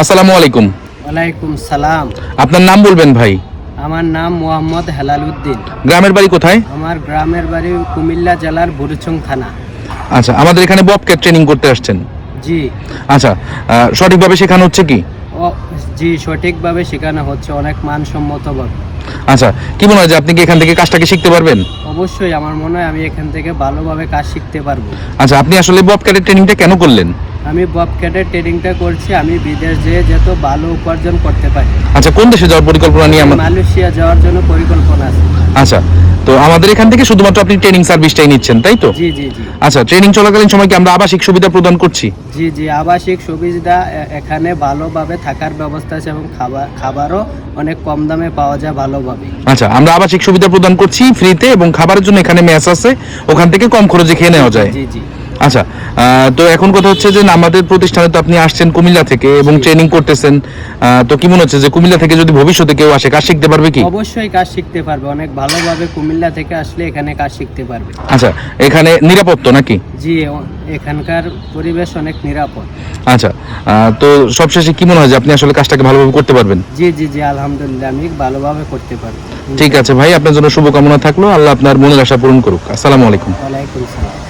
আসসালামু আলাইকুম। ওয়ালাইকুম সালাম। আপনার নাম বলবেন ভাই? আমার নাম মোহাম্মদ হেলাল উদ্দিন গ্রামের বাড়ি কোথায়? আমার গ্রামের বাড়ি কুমিল্লা জেলার বুরুচং থানা। আচ্ছা আমাদের এখানে ববক্যাট ট্রেনিং করতে আসছেন। জি। আচ্ছা সঠিকভাবে শেখানো হচ্ছে কি? ও জি সঠিকভাবে শেখানো হচ্ছে অনেক মানসম্মতভাবে। আচ্ছা কি মনে হয় যে আপনি কি এখান থেকে কাজটাকে শিখতে পারবেন? অবশ্যই আমার মনে হয় আমি এখান থেকে ভালোভাবে কাজ শিখতে পারব। আচ্ছা আপনি আসলে ববক্যাটের ট্রেনিংটা কেন করলেন? আমি ববক্যাটের ট্রেনিংটা করছি আমি বিদেশ যেয়ে যত ভালো উপার্জন করতে পারি। আচ্ছা কোন দেশে যাওয়ার পরিকল্পনা নিয়ে আমার মালয়েশিয়া যাওয়ার জন্য পরিকল্পনা আছে। আচ্ছা তো আমাদের এখান থেকে শুধুমাত্র আপনি ট্রেনিং সার্ভিসটাই নিচ্ছেন তাই তো? জি জি জি। আচ্ছা ট্রেনিং চলাকালীন সময় কি আমরা আবাসিক সুবিধা প্রদান করছি? জি জি আবাসিক সুবিধা এখানে ভালোভাবে থাকার ব্যবস্থা আছে এবং খাবার খাবারও অনেক কম দামে পাওয়া যায় ভালোভাবে। আচ্ছা আমরা আবাসিক সুবিধা প্রদান করছি ফ্রিতে এবং খাবারের জন্য এখানে ম্যাচ আছে ওখান থেকে কম খরচে খেয়ে নেওয়া যায়। জি জি। আচ্ছা তো এখন কথা হচ্ছে যে আমাদের প্রতিষ্ঠানে তো আপনি আসছেন কুমিল্লা থেকে এবং ট্রেনিং করতেছেন তো কি মনে হচ্ছে যে কুমিল্লা থেকে যদি ভবিষ্যতে কেউ আসে কাজ শিখতে পারবে কি? অবশ্যই কাজ শিখতে পারবে অনেক ভালোভাবে কুমিল্লা থেকে আসলে এখানে কাজ শিখতে পারবে। আচ্ছা এখানে নিরাপদ তো নাকি? জি এখানকার পরিবেশ অনেক নিরাপদ। আচ্ছা তো সবশেষে কি মনে হয় যে আপনি আসলে কাজটাকে ভালোভাবে করতে পারবেন? জি জি জি আলহামদুলিল্লাহ আমি ভালোভাবে করতে পারব। ঠিক আছে ভাই আপনার জন্য শুভকামনা থাকল আল্লাহ আপনার মনের আশা পূরণ করুক। আসসালামু আলাইকুম। ওয়ালাইকুম সালাম।